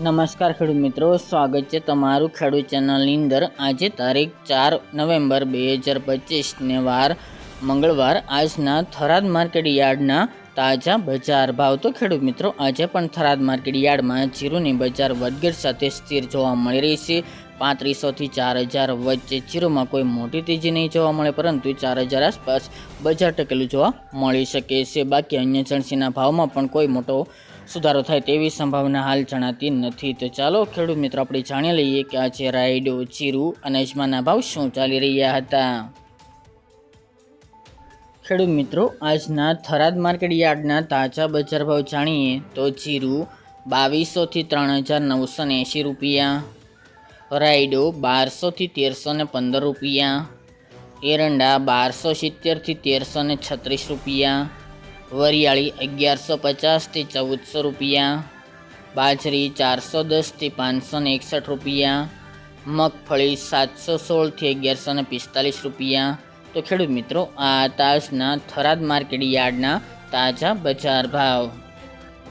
નમસ્કાર ખેડૂત મિત્રો, સ્વાગત છે તમારું ખેડૂત ચેનલની અંદર. આજે તારીખ ચાર નવેમ્બર બે હજાર પચીસને વાર મંગળવાર. આજના થરાદ માર્કેટ યાર્ડના તાજા બજાર ભાવ. તો ખેડૂત મિત્રો, આજે પણ થરાદ માર્કેટ યાર્ડમાં જીરુની બજાર વધઘટ સાથે સ્થિર જોવા મળી રહી છે. પાંત્રીસોથી ચાર હજાર વચ્ચે જીરોમાં કોઈ મોટી તેજી નહીં જોવા મળે, પરંતુ ચાર હજાર આસપાસ બજાર ટકેલું જોવા મળી શકે છે. બાકી અન્ય જણસીના ભાવમાં પણ કોઈ મોટો સુધારો થાય તેવી સંભાવના હાલ જણાતી નથી. તો ચાલો ખેડૂત મિત્રો, આપણે જાણી લઈએ કે આજે રાયડો, જીરું અને અજમાના ભાવ શું ચાલી રહ્યા હતા? ખેડૂત મિત્રો, આજના થરાદ માર્કેટ યાર્ડના તાજા બજાર ભાવ જાણીએ તો જીરું બાવીસોથી ત્રણ હજાર નવસો ને એંશી રૂપિયા, રાયડો બારસોથી તેરસો ને પંદર રૂપિયા, એરંડા બારસો સિત્તેરથી તેરસો ને છત્રીસ રૂપિયા વરિયાળી અગિયારસો પચાસથી ચૌદસો રૂપિયા, બાજરી ચારસો દસથી પાંચસો ને એકસઠ રૂપિયા, મગફળી સાતસો સોળથી અગિયારસો ને પિસ્તાલીસ રૂપિયા. તો ખેડૂત મિત્રો, આ તાજના થરાદ માર્કેટ યાર્ડના તાજા બજાર ભાવ.